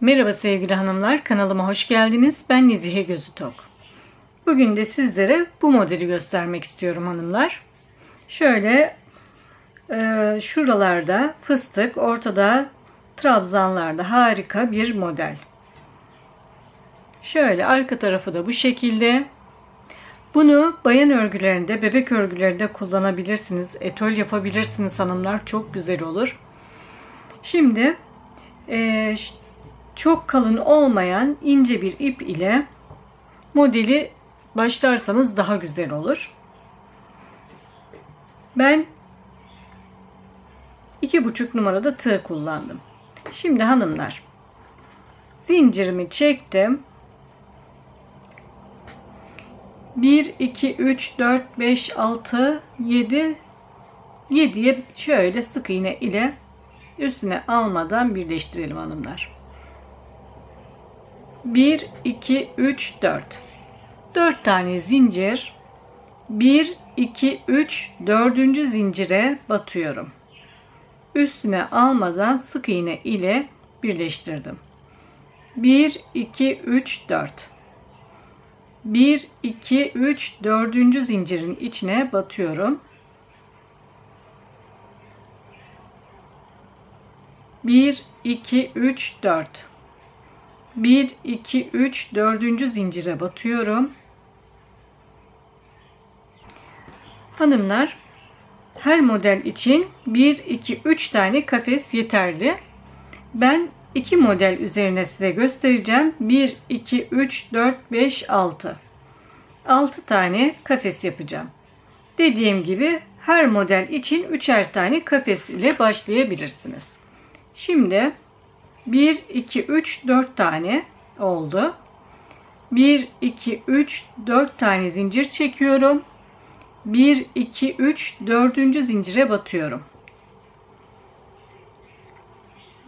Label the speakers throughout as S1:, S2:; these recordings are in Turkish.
S1: Merhaba sevgili hanımlar, kanalıma hoş geldiniz. Ben Nezihe Gözü Tok. Bugün de sizlere bu modeli göstermek istiyorum hanımlar. Şöyle e, şuralarda fıstık, ortada trabzanlarda harika bir model. Şöyle arka tarafı da bu şekilde. Bunu bayan örgülerinde, bebek örgülerinde kullanabilirsiniz. Etol yapabilirsiniz hanımlar. Çok güzel olur. Şimdi e, çok kalın olmayan ince bir ip ile modeli başlarsanız daha güzel olur. Ben iki buçuk numarada tığ kullandım. Şimdi hanımlar zincirimi çektim. 1 2 3 4 5 6 7 7'ye şöyle sık iğne ile üstüne almadan birleştirelim hanımlar. 1 2 3 4 4 tane zincir 1 2 3 4. zincire batıyorum. Üstüne almadan sık iğne ile birleştirdim. 1 2 3 4 1 2 3 4. zincirin içine batıyorum. 1 2 3 4 1 2 3 4. zincire batıyorum. Hanımlar her model için 1 2 3 tane kafes yeterli. Ben iki model üzerine size göstereceğim. 1 2 3 4 5 6. 6 tane kafes yapacağım. Dediğim gibi her model için üçer tane kafes ile başlayabilirsiniz. Şimdi 1, 2, 3, 4 tane oldu. 1, 2, 3, 4 tane zincir çekiyorum. 1, 2, 3, 4. zincire batıyorum.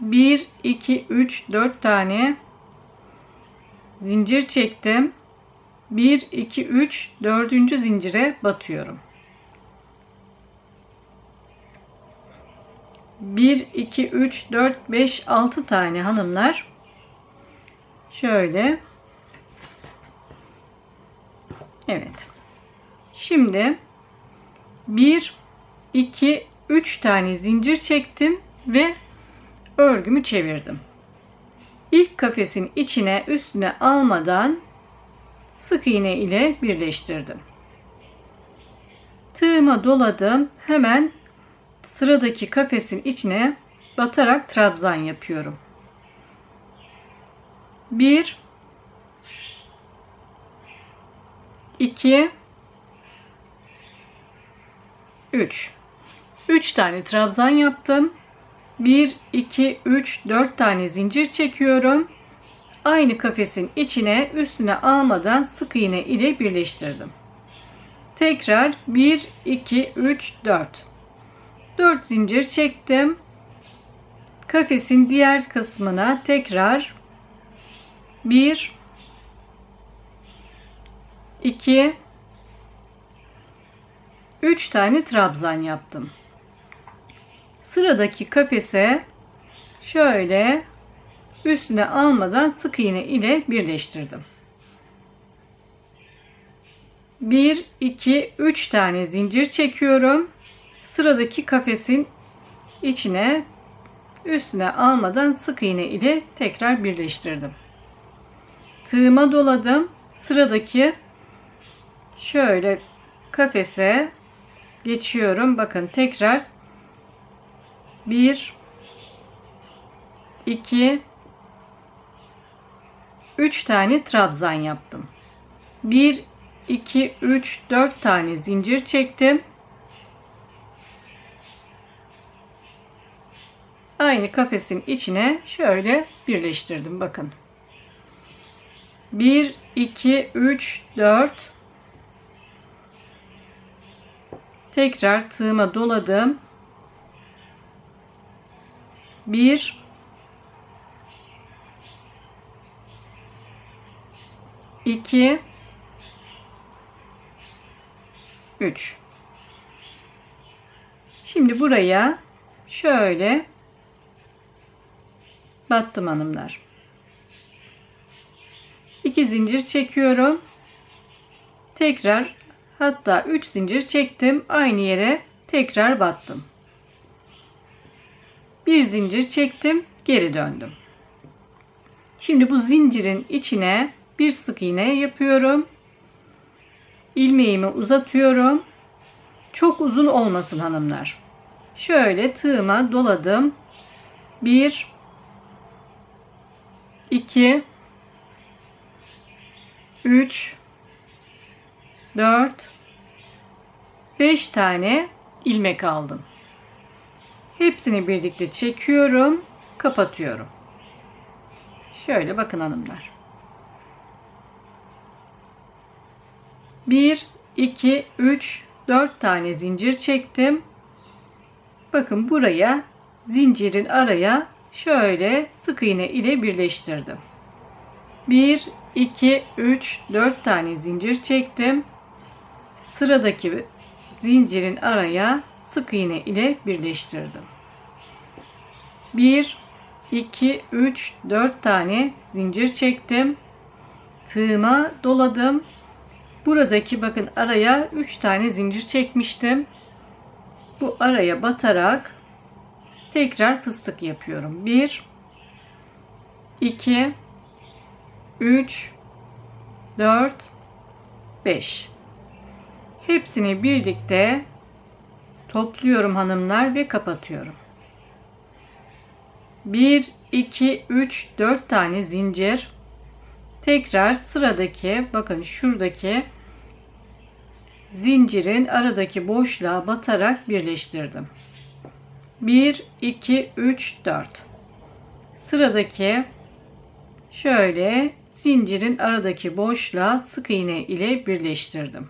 S1: 1, 2, 3, 4 tane zincir çektim. 1, 2, 3, 4. zincire batıyorum. 1, 2, 3, 4, 5, 6 tane hanımlar. Şöyle. Evet. Şimdi 1, 2, 3 tane zincir çektim ve örgümü çevirdim. İlk kafesin içine üstüne almadan sık iğne ile birleştirdim. Tığıma doladım. Hemen sıradaki kafesin içine batarak trabzan yapıyorum. 1 2 3 3 tane trabzan yaptım. 1 2 3 4 tane zincir çekiyorum. Aynı kafesin içine üstüne almadan sık iğne ile birleştirdim. Tekrar 1 2 3 4 4 zincir çektim. Kafesin diğer kısmına tekrar 1 2 3 tane trabzan yaptım. Sıradaki kafese şöyle üstüne almadan sık iğne ile birleştirdim. 1 2 3 tane zincir çekiyorum sıradaki kafesin içine üstüne almadan sık iğne ile tekrar birleştirdim. Tığıma doladım. Sıradaki şöyle kafese geçiyorum. Bakın tekrar 1 2 3 tane trabzan yaptım. 1 2 3 4 tane zincir çektim. Aynı kafesin içine şöyle birleştirdim. Bakın. 1, 2, 3, 4 tekrar tığıma doladım. 1 2 3 Şimdi buraya şöyle battım hanımlar. 2 zincir çekiyorum. Tekrar hatta 3 zincir çektim. Aynı yere tekrar battım. Bir zincir çektim, geri döndüm. Şimdi bu zincirin içine bir sık iğne yapıyorum. İlmeğimi uzatıyorum. Çok uzun olmasın hanımlar. Şöyle tığıma doladım. 1 2 3 4 5 tane ilmek aldım. Hepsini birlikte çekiyorum, kapatıyorum. Şöyle bakın hanımlar. 1 2 3 4 tane zincir çektim. Bakın buraya zincirin araya şöyle sık iğne ile birleştirdim. 1 2 3 4 tane zincir çektim. Sıradaki zincirin araya sık iğne ile birleştirdim. 1 2 3 4 tane zincir çektim. Tığıma doladım. Buradaki bakın araya 3 tane zincir çekmiştim. Bu araya batarak tekrar fıstık yapıyorum. 1 2 3 4 5 Hepsini birlikte topluyorum hanımlar ve kapatıyorum. 1 2 3 4 tane zincir. Tekrar sıradaki bakın şuradaki zincirin aradaki boşluğa batarak birleştirdim. 1 2 3 4 Sıradaki şöyle zincirin aradaki boşluğa sık iğne ile birleştirdim.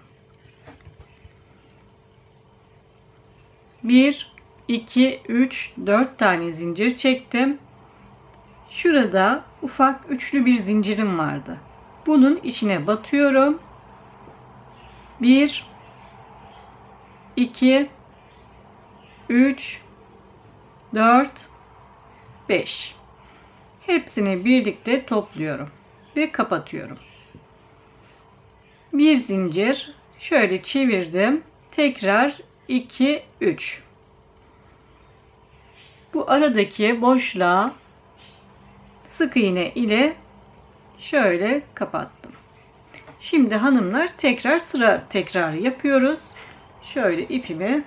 S1: 1 2 3 4 tane zincir çektim. Şurada ufak üçlü bir zincirim vardı. Bunun içine batıyorum. 1 2 3 4 5 Hepsini birlikte topluyorum ve kapatıyorum. Bir zincir şöyle çevirdim. Tekrar 2 3 Bu aradaki boşluğa sık iğne ile şöyle kapattım. Şimdi hanımlar tekrar sıra tekrarı yapıyoruz. Şöyle ipimi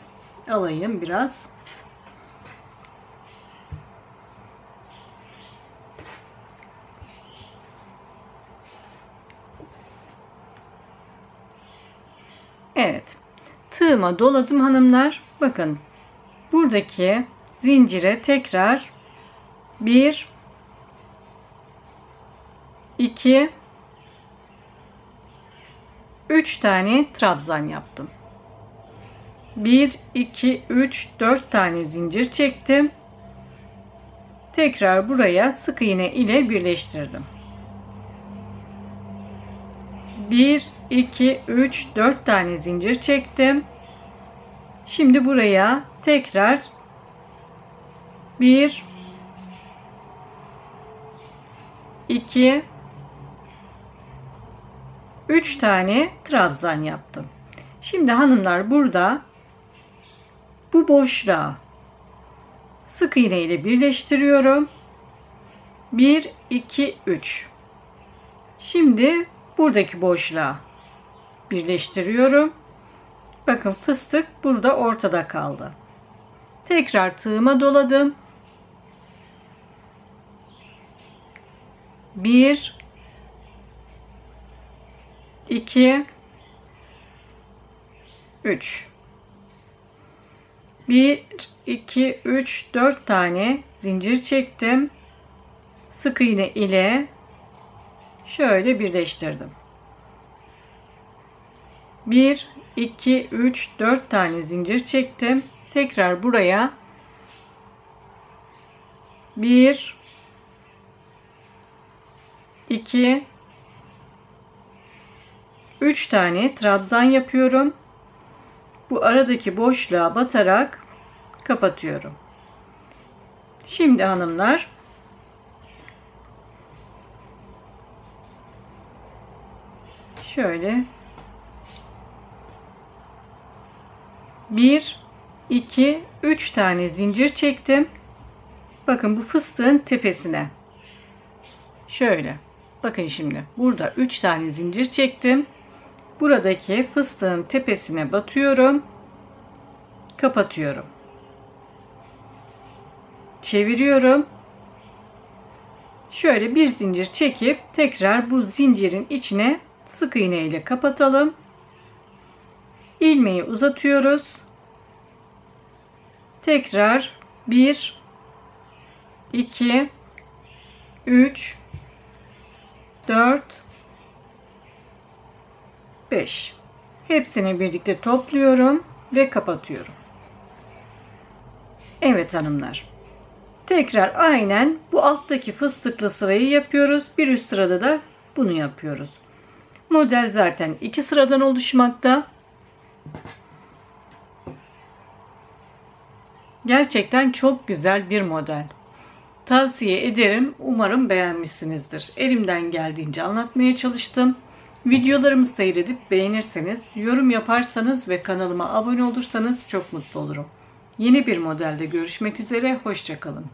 S1: alayım biraz. Evet. Tığıma doladım hanımlar. Bakın. Buradaki zincire tekrar 1 2 3 tane trabzan yaptım. 1 2 3 4 tane zincir çektim. Tekrar buraya sık iğne ile birleştirdim. 1 2 3 4 tane zincir çektim. Şimdi buraya tekrar 1 2 3 tane trabzan yaptım. Şimdi hanımlar burada bu boşluğa sık iğne ile birleştiriyorum. 1 2 3 Şimdi buradaki boşluğa birleştiriyorum. Bakın fıstık burada ortada kaldı. Tekrar tığıma doladım. 1 2 3 1 2 3 4 tane zincir çektim. Sık iğne ile şöyle birleştirdim. 1 2 3 4 tane zincir çektim. Tekrar buraya 1 2 3 tane trabzan yapıyorum. Bu aradaki boşluğa batarak kapatıyorum. Şimdi hanımlar Şöyle 1 2 3 tane zincir çektim. Bakın bu fıstığın tepesine. Şöyle. Bakın şimdi burada 3 tane zincir çektim. Buradaki fıstığın tepesine batıyorum. Kapatıyorum. Çeviriyorum. Şöyle bir zincir çekip tekrar bu zincirin içine sık iğne ile kapatalım. İlmeği uzatıyoruz. Tekrar 1 2 3 4 5 hepsini birlikte topluyorum ve kapatıyorum. Evet hanımlar. Tekrar aynen bu alttaki fıstıklı sırayı yapıyoruz. Bir üst sırada da bunu yapıyoruz. Model zaten iki sıradan oluşmakta. Gerçekten çok güzel bir model. Tavsiye ederim. Umarım beğenmişsinizdir. Elimden geldiğince anlatmaya çalıştım. Videolarımı seyredip beğenirseniz, yorum yaparsanız ve kanalıma abone olursanız çok mutlu olurum. Yeni bir modelde görüşmek üzere. Hoşçakalın.